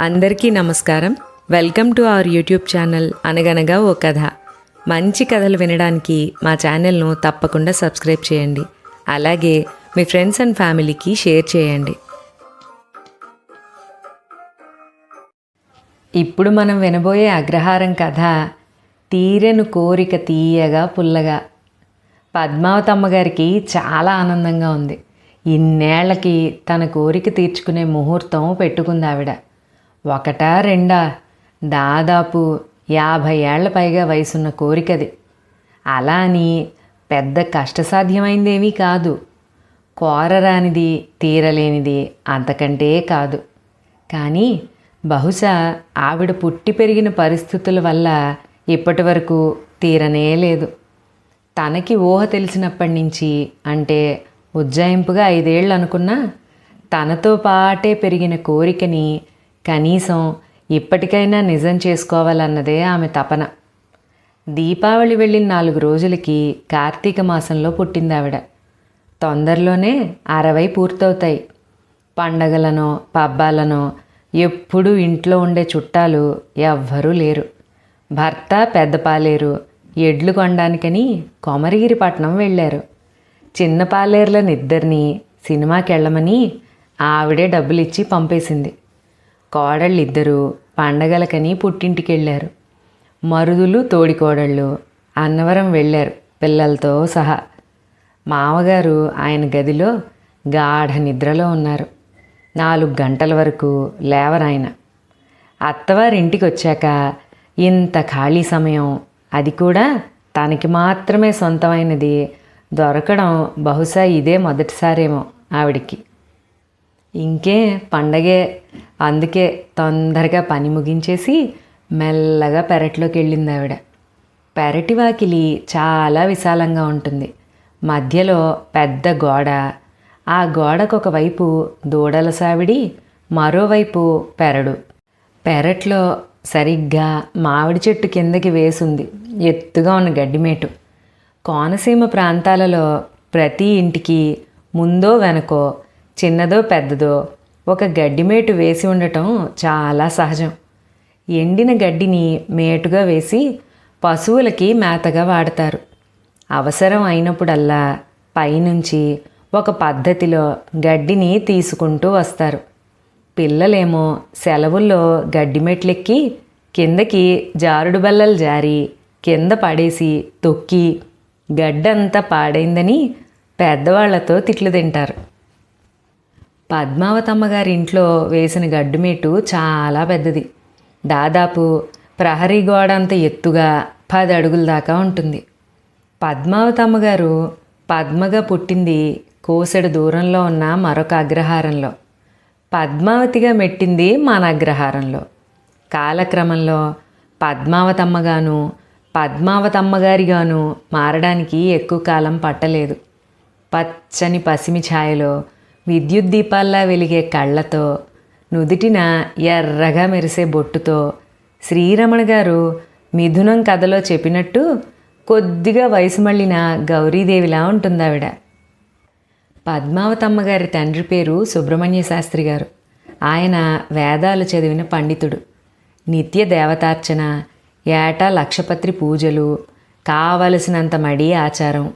అందరికీ నమస్కారం. Welcome to our YouTube channel అనగనగా ఓ కథ. మంచి కథలు వినడానికి మా ఛానల్ను తప్పకుండా సబ్స్క్రైబ్ చేయండి. అలాగే మీ ఫ్రెండ్స్ అండ్ ఫ్యామిలీకి షేర్ చేయండి. ఇప్పుడు మనం వినబోయే అగ్రహారం కథ తీరెను కోరిక తీయగా పుల్లగా. పద్మావతమ్మ గారికి చాలా ఆనందంగా ఉంది. ఇన్నేళ్ళకి తన కోరిక తీర్చుకునే ముహూర్తం పెట్టుకుంది ఆవిడ ఒకటా రెండా? దాదాపు యాభై ఏళ్ళ పైగా వయసున్న కోరికది. అలా అని పెద్ద కష్టసాధ్యమైందేమీ కాదు. కోరరానిది తీరలేనిది అంతకంటే కాదు. కానీ బహుశా ఆవిడ పుట్టి పెరిగిన పరిస్థితుల వల్ల ఇప్పటి వరకు తీరనే లేదు. తనకి ఊహ తెలిసినప్పటి నుంచి అంటే ఉజ్జాయింపుగా ఐదేళ్ళు అనుకున్నా తనతో పాటే పెరిగిన కోరికని కనీసం ఇప్పటికైనా నిజం చేసుకోవాలన్నదే ఆమె తపన. దీపావళి వెళ్ళిన నాలుగు రోజులకి కార్తీక మాసంలో పుట్టింది ఆవిడ తొందరలోనే అరవై పూర్తవుతాయి. పండగలనో పబ్బాలనో ఎప్పుడూ ఇంట్లో ఉండే చుట్టాలు ఎవ్వరూ లేరు. భర్త పెద్ద పాలేరు ఎడ్లు కొనడానికని కొమరగిరిపట్నం వెళ్ళారు. చిన్న పాలేర్లను ఇద్దరిని సినిమాకి వెళ్ళమని ఆవిడే డబ్బులిచ్చి పంపేసింది. కోడళ్ళిద్దరూ పండగలకని పుట్టింటికి వెళ్ళారు మరుదులు తోడికోడళ్ళు అన్నవరం వెళ్ళారు పిల్లలతో సహా. మామగారు ఆయన గదిలో గాఢ నిద్రలో ఉన్నారు. నాలుగు గంటల వరకు లేవరాయన. అత్తవారింటికి వచ్చాక ఇంత ఖాళీ సమయం అది కూడా తనకి మాత్రమే సొంతమైనది దొరకడం బహుశా ఇదే మొదటిసారేమో ఆవిడికి. ఇంకే పండగే. అందుకే తొందరగా పని ముగించేసి మెల్లగా పెరట్లోకి వెళ్ళింది ఆవిడ పెరటి వాకిలి చాలా విశాలంగా ఉంటుంది. మధ్యలో పెద్ద గోడ. ఆ గోడకు ఒకవైపు దూడల సావిడి మరోవైపు పెరడు. పెరట్లో సరిగ్గా మామిడి చెట్టు కిందకి వేసుంది. ఎత్తుగా ఉన్న గడ్డిమేటు. కోనసీమ ప్రాంతాలలో ప్రతి ఇంటికి ముందో వెనకో చిన్నదో పెద్దదో ఒక గడ్డిమేటు వేసి ఉండటం చాలా సహజం. ఎండిన గడ్డిని మేటుగా వేసి పశువులకి మేతగా వాడతారు. అవసరం అయినప్పుడల్లా పైనుంచి ఒక పద్ధతిలో గడ్డిని తీసుకుంటూ వస్తారు. పిల్లలేమో సెలవుల్లో గడ్డిమెట్లెక్కి కిందకి జారుడు బల్లలు జారి కింద పడేసి తొక్కి గడ్డంతా పాడైందని పెద్దవాళ్ళతో తిట్లు తింటారు. పద్మావతమ్మ గారి ఇంట్లో వేసిన గడ్డుమీటు చాలా పెద్దది. దాదాపు ప్రహరీ గోడ అంత ఎత్తుగా పది అడుగుల దాకా ఉంటుంది. పద్మావతమ్మ గారు పద్మగా పుట్టింది కోసెడు దూరంలో ఉన్న మరొక అగ్రహారంలో. పద్మావతిగా మెట్టింది మన అగ్రహారంలో. కాలక్రమంలో పద్మావతమ్మగాను పద్మావతమ్మగారిగాను మారడానికి ఎక్కువ కాలం పట్టలేదు. పచ్చని పసిమి ఛాయలో విద్యుత్ దీపాల్లా వెలిగే కళ్ళతో నుదిటిన ఎర్రగా మెరిసే బొట్టుతో శ్రీరమణ గారు మిథునం కథలో చెప్పినట్టు కొద్దిగా వయసు మళ్ళిన గౌరీదేవిలా ఉంటుంది ఆవిడ పద్మావతమ్మ గారి తండ్రి పేరు సుబ్రహ్మణ్య శాస్త్రి గారు. ఆయన వేదాలు చదివిన పండితుడు. నిత్య దేవతార్చన ఏటా లక్షపత్రి పూజలు కావలసినంత మడి ఆచారం.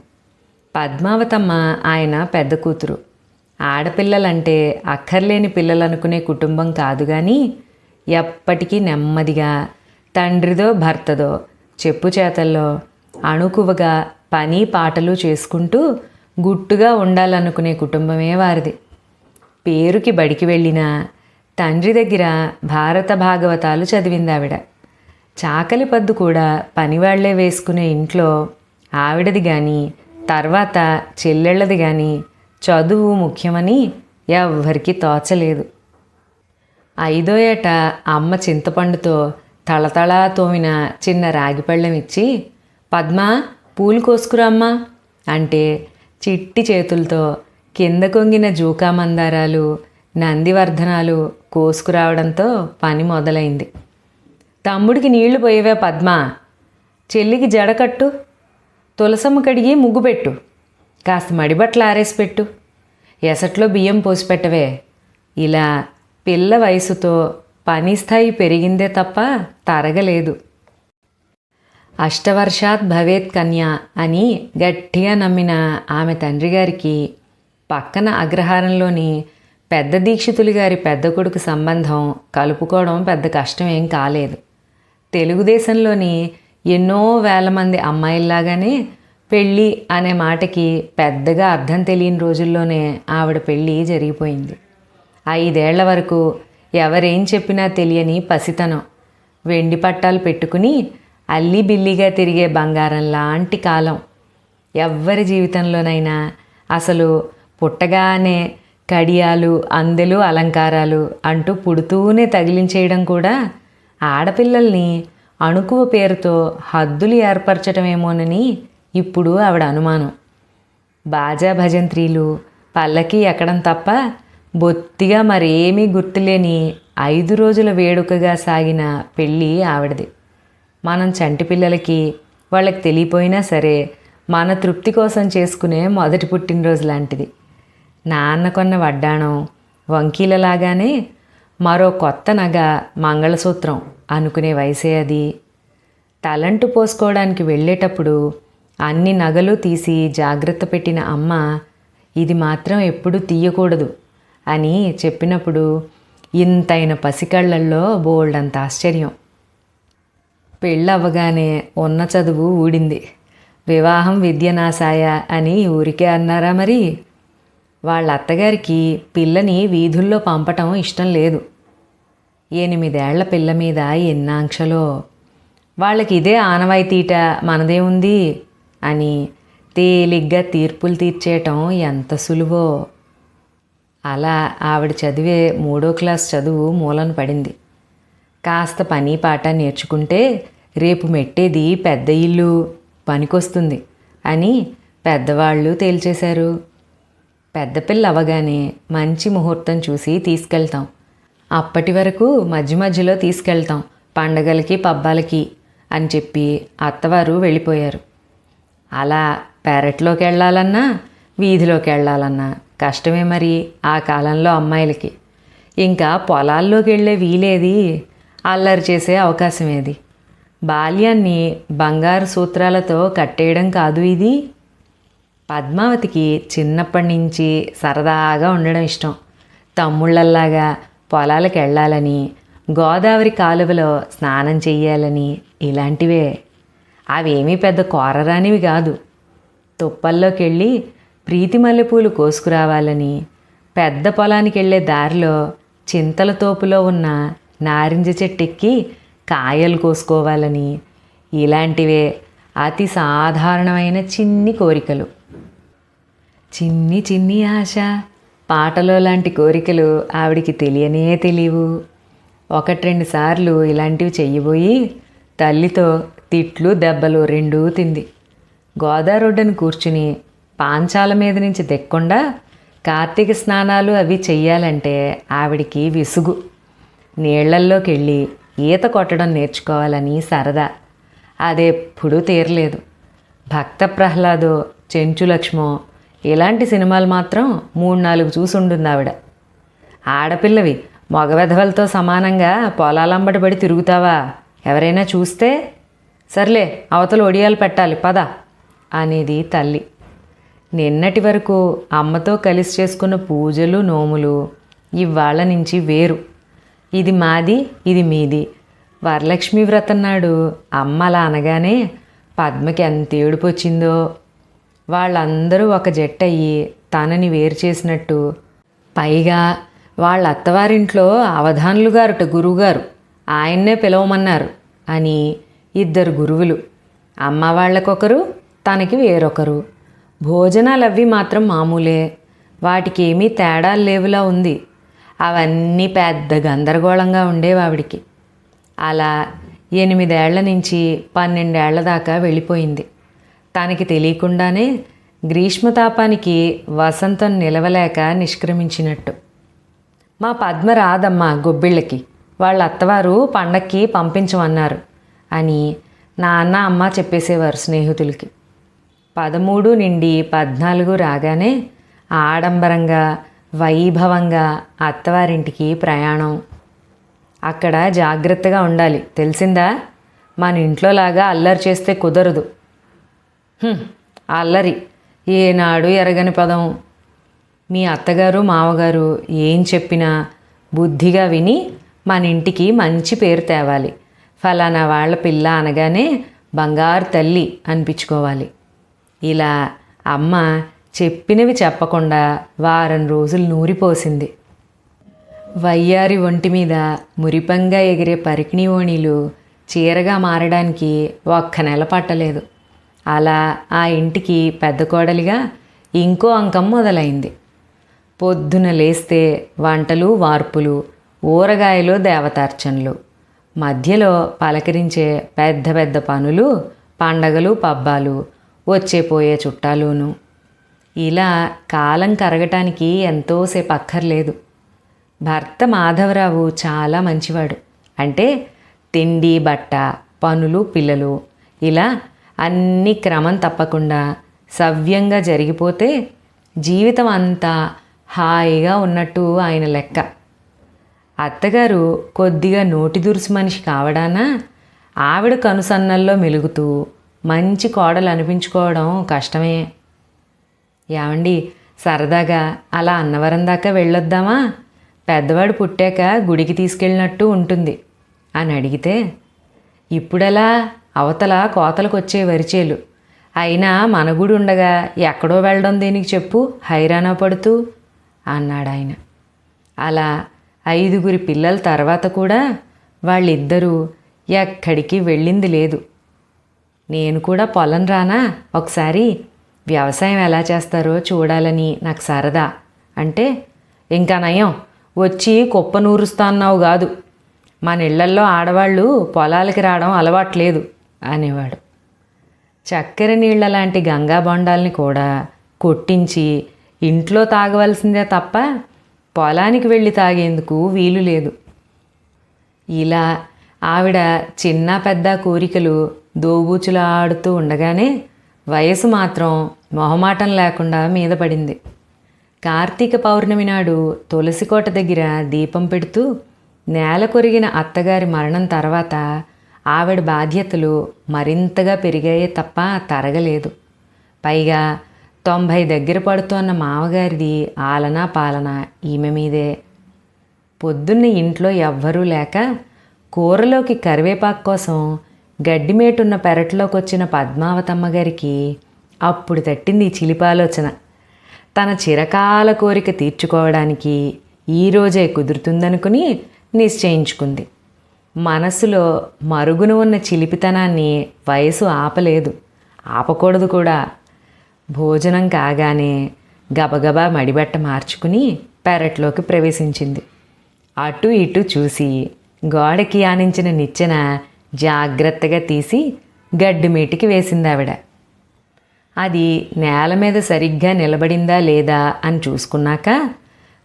పద్మావతమ్మ ఆయన పెద్ద కూతురు. ఆడపిల్లలంటే అక్కర్లేని పిల్లలు అనుకునే కుటుంబం కాదు కానీ ఎప్పటికీ నెమ్మదిగా తండ్రిదో భర్తదో చెప్పు చేతల్లో అణుకువగా పని పాటలు చేసుకుంటూ గుట్టుగా ఉండాలనుకునే కుటుంబమే వారిది. పేరుకి బడికి వెళ్ళిన తండ్రి దగ్గర భారత భాగవతాలు చదివింది ఆవిడ చాకలి పద్దు కూడా పనివాళ్ళే వేసుకునే ఇంట్లో ఆవిడది కానీ తర్వాత చెల్లెళ్ళది కానీ చదువు ముఖ్యమని ఎవ్వరికీ తోచలేదు. ఐదో ఏట అమ్మ చింతపండుతో తళతళా తోమిన చిన్న రాగిపళ్ళెం ఇచ్చి పద్మ పూలు కోసుకురామ్మా అంటే చిట్టి చేతులతో కింద కొంగిన జూకా మందారాలు నందివర్ధనాలు కోసుకురావడంతో పని మొదలైంది. తమ్ముడికి నీళ్ళు పోయేవే పద్మ చెల్లికి జడకట్టు తులసమ్మ కడిగి ముగ్గు పెట్టు కాస్త మడిబట్టలు ఆరేసి పెట్టు. ఎసట్లో బియ్యం పోసి పెట్టవే. ఇలా పిల్ల వయసుతో పని స్థాయి పెరిగిందే తప్ప తరగలేదు. అష్టవర్షాత్ భవేత్ కన్య అని గట్టిగా నమ్మిన ఆమె తండ్రి గారికి పక్కన అగ్రహారంలోని పెద్ద దీక్షితులు గారి పెద్ద కొడుకు సంబంధం కలుపుకోవడం పెద్ద కష్టం ఏం కాలేదు. తెలుగుదేశంలోని ఎన్నో వేల మంది అమ్మాయిల్లాగానే పెళ్ళి అనే మాటకి పెద్దగా అర్థం తెలియని రోజుల్లోనే ఆవిడ పెళ్ళి జరిగిపోయింది. ఐదేళ్ళ వరకు ఎవరేం చెప్పినా తెలియని పసితనం. వెండి పట్టాలు పెట్టుకుని అల్లి బిల్లిగా తిరిగే బంగారం లాంటి కాలం. ఎవ్వరి జీవితంలోనైనా అసలు పుట్టగానే కడియాలు అందెలు అలంకారాలు అంటూ పుడుతూనే తగిలించేయడం కూడా ఆడపిల్లల్ని అణుకువ పేరుతో హద్దులు ఏర్పరచటమేమోనని ఇప్పుడు ఆవిడ అనుమానం. బాజా భజంత్రీలు పల్లకి ఎక్కడం తప్ప బొత్తిగా మరేమీ గుర్తులేని ఐదు రోజుల వేడుకగా సాగిన పెళ్ళి ఆవిడది. మనం చంటి పిల్లలకి వాళ్ళకి తెలియపోయినా సరే మన తృప్తి కోసం చేసుకునే మొదటి పుట్టినరోజు లాంటిది. నాన్న కొన్న వడ్డాణం వంకీలలాగానే మరో కొత్త నగ మంగళసూత్రం అనుకునే వయసే అది. తలంటు పోసుకోవడానికి వెళ్ళేటప్పుడు అన్ని నగలు తీసి జాగ్రత్త పెట్టిన అమ్మ ఇది మాత్రం ఎప్పుడు తీయకూడదు అని చెప్పినప్పుడు ఇంతైన పసికళ్ళల్లో బోల్డంత ఆశ్చర్యం. పెళ్ళవ్వగానే ఉన్న చదువు ఊడింది. వివాహం విద్యనాశాయ అని ఊరికే అన్నారా మరి? వాళ్ళ అత్తగారికి పిల్లని వీధుల్లో పంపటం ఇష్టం లేదు. ఎనిమిదేళ్ళ పిల్ల మీద ఎన్నాంక్షలో వాళ్ళకి ఇదే ఆనవాయితీట మనదేముంది అని తేలిగ్గా తీర్పులు తీర్చేయటం ఎంత సులువో. అలా ఆవిడ చదివే మూడో క్లాస్ చదువు మూలన పడింది. కాస్త పని పాట నేర్చుకుంటే రేపు మెట్టేది పెద్ద ఇల్లు పనికొస్తుంది అని పెద్దవాళ్ళు తేల్చేశారు. పెద్దపిల్ల అవ్వగానే అవగానే మంచి ముహూర్తం చూసి తీసుకెళ్తాం. అప్పటి వరకు మధ్య మధ్యలో తీసుకెళ్తాం పండగలకి పబ్బాలకి అని చెప్పి అత్తవారు వెళ్ళిపోయారు. అలా పెరట్లోకి వెళ్ళాలన్నా వీధిలోకి వెళ్ళాలన్నా కష్టమే మరి ఆ కాలంలో అమ్మాయిలకి. ఇంకా పొలాల్లోకి వెళ్ళే వీలేది అల్లరి చేసే అవకాశం ఏది బాల్యాన్ని బంగారు సూత్రాలతో కట్టేయడం కాదు ఇది. పద్మావతికి చిన్నప్పటి నుంచి సరదాగా ఉండడం ఇష్టం. తమ్ముళ్ళల్లాగా పొలాలకు వెళ్ళాలని గోదావరి కాలువలో స్నానం చెయ్యాలని ఇలాంటివే. అవేమీ పెద్ద కోరరానివి కాదు. తుప్పల్లోకెళ్ళి ప్రీతి మల్లెపూలు కోసుకురావాలని పెద్ద పొలానికి వెళ్ళే దారిలో చింతల తోపులో ఉన్న నారింజ చెట్టెక్కి కాయలు కోసుకోవాలని ఇలాంటివే అతి సాధారణమైన చిన్ని కోరికలు. చిన్ని చిన్ని ఆశ పాటలో లాంటి కోరికలు ఆవిడికి తెలియనే తెలియవు. ఒకటి రెండు సార్లు ఇలాంటివి చెయ్యబోయి తల్లితో తిట్లు దెబ్బలు రెండూ తింది. గోదారొడ్డను కూర్చుని పాంచాల మీద నుంచి దెక్కుండా కార్తీక స్నానాలు అవి చెయ్యాలంటే ఆవిడికి విసుగు. నీళ్ళల్లోకి వెళ్ళి ఈత కొట్టడం నేర్చుకోవాలని సరదా. అదెప్పుడూ తీరలేదు. భక్త ప్రహ్లాదో చెంచు లక్ష్మో ఇలాంటి సినిమాలు మాత్రం మూడు నాలుగు చూసుంటుంది ఆవిడ ఆడపిల్లవి మగవెధవలతో సమానంగా పొలాలంబడి పడి తిరుగుతావా? ఎవరైనా చూస్తే సర్లే అవతల ఒడియాలు పెట్టాలి పద అనేది తల్లి. నిన్నటి వరకు అమ్మతో కలిసి చేసుకున్న పూజలు నోములు ఇవాళ నుంచి వేరు. ఇది మాది ఇది మీది. వరలక్ష్మి వ్రతం నాడు అమ్మ అలా అనగానే పద్మకి ఎంత ఏడుపు వచ్చిందో. వాళ్ళందరూ ఒక జట్టు అయ్యి తనని వేరు చేసినట్టు. పైగా వాళ్ళ అత్తవారింట్లో అవధానులు గారుట గురువుగారు. ఆయన్నే పిలవమన్నారు అని ఇద్దరు గురువులు. అమ్మ వాళ్ళకొకరు తనకి వేరొకరు. భోజనాలు అవి మాత్రం మామూలే. వాటికి ఏమీ తేడాలు లేవులా ఉంది. అవన్నీ పెద్ద గందరగోళంగా ఉండేవి ఆవిడికి. అలా ఎనిమిదేళ్ళ నుంచి పన్నెండేళ్ళ దాకా వెళ్ళిపోయింది. తనకి తెలియకుండానే గ్రీష్మతాపానికి వసంతం నిలవలేక నిష్క్రమించినట్టు. మా పద్మ రాదమ్మా గొబ్బిళ్ళకి. వాళ్ళ అత్తవారు పండక్కి పంపించమన్నారు. అని నాన్న అమ్మ చెప్పేసేవారు స్నేహితులకి. పదమూడు నుండి పద్నాలుగు రాగానే ఆడంబరంగా వైభవంగా అత్తవారింటికి ప్రయాణం. అక్కడ జాగ్రత్తగా ఉండాలి. తెలిసిందా? మన ఇంట్లోలాగా అల్లరి చేస్తే కుదరదు. అల్లరి. ఏనాడు ఎరగని పదం. మీ అత్తగారు మావగారు ఏం చెప్పినా బుద్ధిగా విని మన ఇంటికి మంచి పేరు తేవాలి. ఫలానా వాళ్ళ పిల్ల అనగానే బంగారు తల్లి అనిపించుకోవాలి. ఇలా అమ్మ చెప్పినవి చెప్పకుండా వారం రోజులు నూరిపోసింది. వయ్యారి ఒంటి మీద మురిపంగా ఎగిరే పరికిణి ఓణీలు చీరగా మారడానికి ఒక్క నెల పట్టలేదు. అలా ఆ ఇంటికి పెద్ద కోడలిగా ఇంకో అంకం మొదలైంది. పొద్దున లేస్తే వంటలు వార్పులు ఊరగాయలు దేవతార్చనలు. మధ్యలో పలకరించే పెద్ద పెద్ద పనులు పండగలు పబ్బాలు వచ్చే పోయే చుట్టాలును. ఇలా కాలం కరగటానికి ఎంతోసేపు అక్కర్లేదు. భర్త మాధవరావు చాలా మంచివాడు. అంటే తిండి బట్ట పనులు పిల్లలు. ఇలా అన్ని క్రమం తప్పకుండా సవ్యంగా జరిగిపోతే జీవితం అంతా హాయిగా ఉన్నట్టు ఆయన లెక్క. అత్తగారు కొద్దిగా నోటి దురుసు మనిషి కావడాన? ఆవిడ కనుసన్నల్లో మెలుగుతూ మంచి కోడలు అనిపించుకోవడం కష్టమే. ఏమండి సరదాగా అలా అన్నవరం దాకా వెళ్ళొద్దామా? పెద్దవాడు పుట్టాక గుడికి తీసుకెళ్ళినట్టు ఉంటుంది అని అడిగితే ఇప్పుడలా అవతల కోతలకు వచ్చే వరిచేలు. అయినా మన గుడి ఉండగా ఎక్కడో వెళ్ళడం దేనికి చెప్పు? హైరాణ పడుతూ అన్నాడు ఆయన అలా ఐదుగురి పిల్లల తర్వాత కూడా వాళ్ళిద్దరూ ఎక్కడికి వెళ్ళింది లేదు. నేను కూడా పొలం రానా? ఒకసారి వ్యవసాయం ఎలా చేస్తారో చూడాలని నాకు సరదా అంటే ఇంకా నయం వచ్చి కుప్ప నూరుస్తాన్నావు కాదు. మన ఇళ్ళల్లో ఆడవాళ్ళు పొలాలకి రావడం అలవాట్లేదు అనేవాడు. చక్కెర నీళ్ళ లాంటి గంగా బొండాల్ని కూడా కొట్టించి ఇంట్లో తాగవలసిందే తప్ప పొలానికి వెళ్ళి తాగేందుకు వీలు లేదు. ఇలా ఆవిడ చిన్న పెద్ద కోరికలు దోబూచులు ఆడుతూ ఉండగానే వయసు మాత్రం మొహమాటం లేకుండా మీద పడింది. కార్తీక పౌర్ణమి నాడు తులసికోట దగ్గర దీపం పెడుతూ నేల కొరిగిన అత్తగారి మరణం తర్వాత ఆవిడ బాధ్యతలు మరింతగా పెరిగాయే తప్ప తరగలేదు. పైగా తొంభై దగ్గర పడుతోన్న మామగారిది ఆలనా పాలన ఈమె మీదే. పొద్దున్న ఇంట్లో ఎవ్వరూ లేక కూరలోకి కరివేపాకు కోసం గడ్డిమేటున్న పెరట్లోకి వచ్చిన పద్మావతమ్మ గారికి అప్పుడు తట్టింది ఈ చిలిపాలోచన. తన చిరకాల కోరిక తీర్చుకోవడానికి ఈరోజే కుదురుతుందనుకుని నిశ్చయించుకుంది. మనసులో మరుగున ఉన్న చిలిపితనాన్ని వయసు ఆపలేదు. ఆపకూడదు కూడా. భోజనం కాగానే గబగబా మడిబట్ట మార్చుకుని పెరట్లోకి ప్రవేశించింది. అటు ఇటు చూసి గోడకి ఆనించిన నిచ్చెన జాగ్రత్తగా తీసి గడ్డిమీటికి వేసింది ఆవిడ అది నేల మీద సరిగ్గా నిలబడిందా లేదా అని చూసుకున్నాక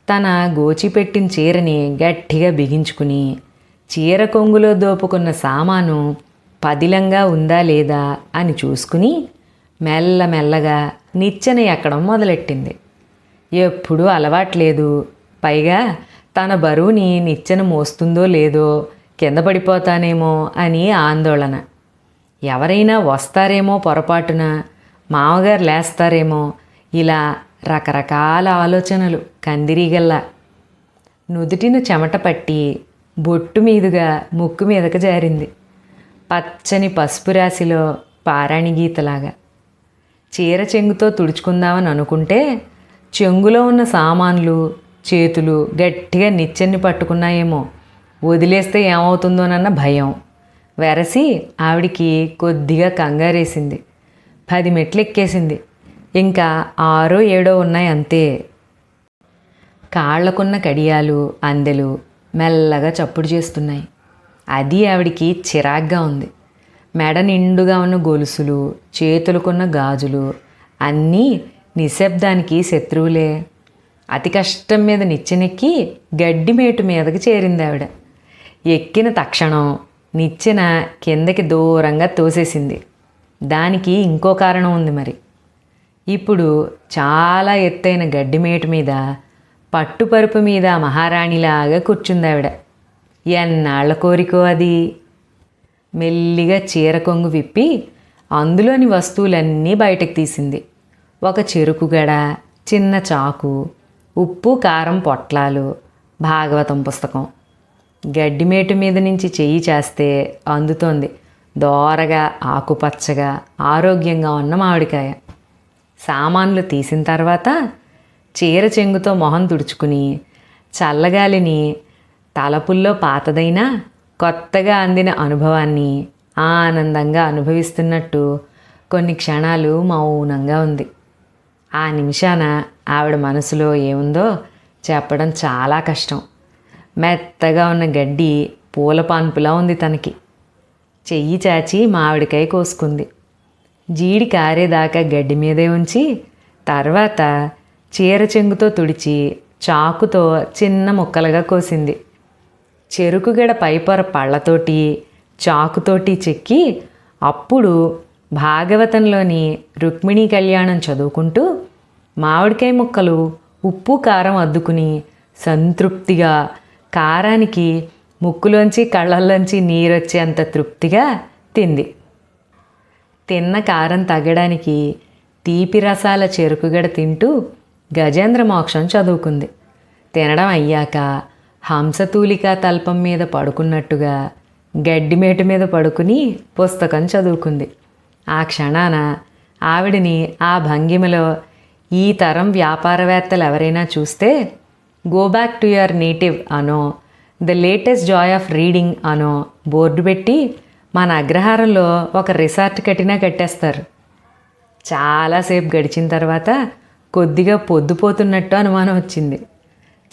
తన గోచిపెట్టిన చీరని గట్టిగా బిగించుకుని చీర కొంగులో దోపుకున్న సామాను పదిలంగా ఉందా లేదా అని చూసుకుని మెల్లమెల్లగా నిచ్చెన ఎక్కడం మొదలెట్టింది. ఎప్పుడూ అలవాట్లేదు. పైగా తన బరువుని నిచ్చెన మోస్తుందో లేదో కింద పడిపోతానేమో అని ఆందోళన. ఎవరైనా వస్తారేమో పొరపాటున మామగారు లేస్తారేమో ఇలా రకరకాల ఆలోచనలు కందిరీగల్లా. నుదుటిన చెమట పట్టి బొట్టు మీదుగా ముక్కు మీదకు జారింది. పచ్చని పసుపు రాశిలో పారాణి గీతలాగా చీర చెంగుతో తుడుచుకుందామని అనుకుంటే చెంగులో ఉన్న సామాన్లు చేతులు గట్టిగా నిచ్చెన్ని పట్టుకున్నాయేమో. వదిలేస్తే ఏమవుతుందోనన్న భయం. వెరసి ఆవిడికి కొద్దిగా కంగారేసింది. పది మెట్లు ఎక్కేసింది ఇంకా ఆరో ఏడో ఉన్నాయి అంతే. కాళ్ళకున్న కడియాలు అందెలు మెల్లగా చప్పుడు చేస్తున్నాయి. అది ఆవిడికి చిరాగ్గా ఉంది. మెడ నిండుగా ఉన్న గొలుసులు చేతులకున్న గాజులు అన్నీ నిశ్శబ్దానికి శత్రువులే. అతి కష్టం మీద నిచ్చెనెక్కి గడ్డిమేటు మీదకి చేరింది ఆవిడ ఎక్కిన తక్షణం నిచ్చెన కిందకి దూరంగా తోసేసింది. దానికి ఇంకో కారణం ఉంది మరి. ఇప్పుడు చాలా ఎత్తైన గడ్డిమేటు మీద పట్టుపరుపు మీద మహారాణిలాగా కూర్చుంది ఆవిడ ఎన్నాళ్ళ కోరికో అది? మెల్లిగా చీర కొంగు విప్పి అందులోని వస్తువులన్నీ బయటకు తీసింది. ఒక చెరుకు గడ చిన్న చాకు ఉప్పు కారం పొట్లాలు భాగవతం పుస్తకం. గడ్డిమేటు మీద నుంచి చెయ్యి చేస్తే అందుతోంది. దోరగా ఆకుపచ్చగా ఆరోగ్యంగా ఉన్న మామిడికాయ. సామాన్లు తీసిన తర్వాత చీర చెంగుతో మొహం తుడుచుకుని చల్లగాలిని తలపుల్లో పాతదైనా కొత్తగా అందిన అనుభవాన్ని ఆనందంగా అనుభవిస్తున్నట్టు కొన్ని క్షణాలు మౌనంగా ఉంది. ఆ నిమిషాన ఆవిడ మనసులో ఏముందో చెప్పడం చాలా కష్టం. మెత్తగా ఉన్న గడ్డి పూల పాన్పులా ఉంది తనకి. చెయ్యి చాచి మామిడికాయ కోసుకుంది. జీడి కారేదాకా గడ్డి మీదే ఉంచి తర్వాత చీర చెంగుతో తుడిచి చాకుతో చిన్న ముక్కలుగా కోసింది. చెరుకుగడ పైపొర పళ్ళతోటి చాకుతోటి చెక్కి అప్పుడు భాగవతంలోని రుక్మిణీ కళ్యాణం చదువుకుంటూ మామిడికాయ ముక్కలు ఉప్పు కారం అద్దుకుని సంతృప్తిగా కారానికి ముక్కులోంచి కళ్ళల్లోంచి నీరొచ్చేంత తృప్తిగా తింది. తిన్న కారం తగ్గడానికి తీపి రసాల చెరుకుగడ తింటూ గజేంద్ర మోక్షం చదువుకుంది. తినడం అయ్యాక హంసతూలిక తల్పం మీద పడుకున్నట్టుగా గడ్డిమేట మీద పడుకుని పుస్తకం చదువుకుంది. ఆ క్షణాన ఆవిడని ఆ భంగిమలో ఈ తరం వ్యాపారవేత్తలు ఎవరైనా చూస్తే go back to your native అనో the latest joy of reading అనో బోర్డు పెట్టి మన అగ్రహారంలో ఒక రిసార్ట్ కట్టినా కట్టేస్తారు. చాలాసేపు గడిచిన తర్వాత కొద్దిగా పొద్దుపోతున్నట్టు అనుమానం వచ్చింది.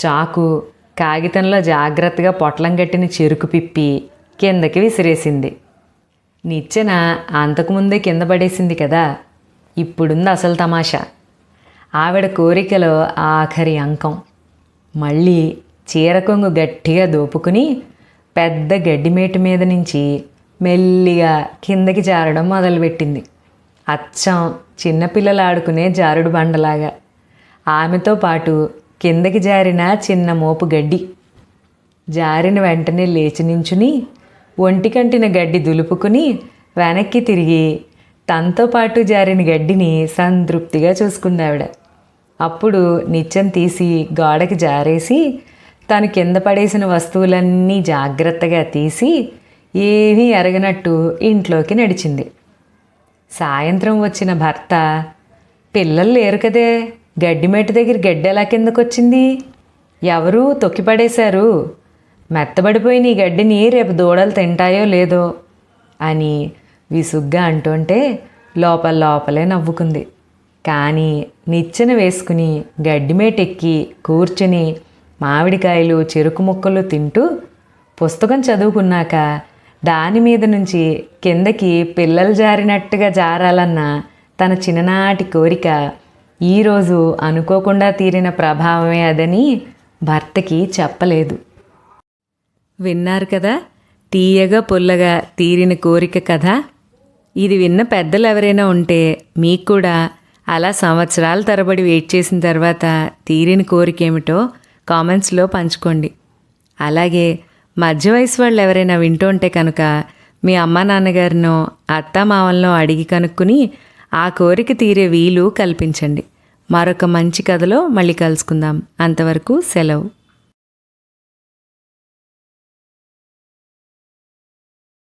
చాకు కాగితంలో జాగ్రత్తగా పొట్లం కట్టిన చెరుకు పిప్పి కిందకి విసిరేసింది. నిచ్చెన అంతకుముందే కింద పడేసింది కదా. ఇప్పుడుంది అసలు తమాషా. ఆవిడ కోరికలో ఆఖరి అంకం. మళ్ళీ చీర కొంగు గట్టిగా దోపుకుని పెద్ద గడ్డిమేటు మీద నుంచి మెల్లిగా కిందకి జారడం మొదలుపెట్టింది. అచ్చం చిన్నపిల్లలు ఆడుకునే జారుడు బండలాగా. ఆమెతో పాటు కిందకి జారిన చిన్న మోపు గడ్డి. జారిన వెంటనే లేచి నించుని ఒంటికంటిన గడ్డి దులుపుకుని వెనక్కి తిరిగి తనతో పాటు జారిన గడ్డిని సంతృప్తిగా చూసుకుంది ఆవిడ అప్పుడు నిత్యం తీసి గోడకి జారేసి తను కింద పడేసిన వస్తువులన్నీ జాగ్రత్తగా తీసి ఏమీ ఎరగనట్టు ఇంట్లోకి నడిచింది. సాయంత్రం వచ్చిన భర్త పిల్లలు లేరు కదే! గడ్డిమెట్టు దగ్గర గడ్డి ఎలా కిందకొచ్చింది? ఎవరు? తొక్కిపడేశారు. మెత్తబడిపోయిన ఈ గడ్డిని రేపు దూడలు తింటాయో లేదో అని విసుగ్గా అంటుంటే లోపల లోపలే నవ్వుకుంది. కానీ నిచ్చెన వేసుకుని గడ్డిమేటెక్కి కూర్చుని మామిడికాయలు చెరుకు ముక్కలు తింటూ పుస్తకం చదువుకున్నాక దాని మీద నుంచి కిందకి పిల్లలు జారినట్టుగా జారాలన్న తన చిన్ననాటి కోరిక ఈరోజు అనుకోకుండా తీరిన ప్రభావమే అదని భర్తకి చెప్పలేదు. విన్నారు కదా? తీయగా పుల్లగా తీరిన కోరిక కథ ఇది విన్న పెద్దలు ఎవరైనా ఉంటే మీకు కూడా అలా సంవత్సరాల తరబడి వెయిట్ చేసిన తర్వాత తీరిన కోరిక ఏమిటో కామెంట్స్లో పంచుకోండి. అలాగే మధ్య వయసు వాళ్ళు ఎవరైనా వింటూ ఉంటే కనుక మీ అమ్మా నాన్నగారినో అత్త మామలను అడిగి కనుక్కుని ఆ కోరిక తీరే వీలు కల్పించండి. మరొక మంచి కథలో మళ్ళీ కలుసుకుందాం. అంతవరకు సెలవు.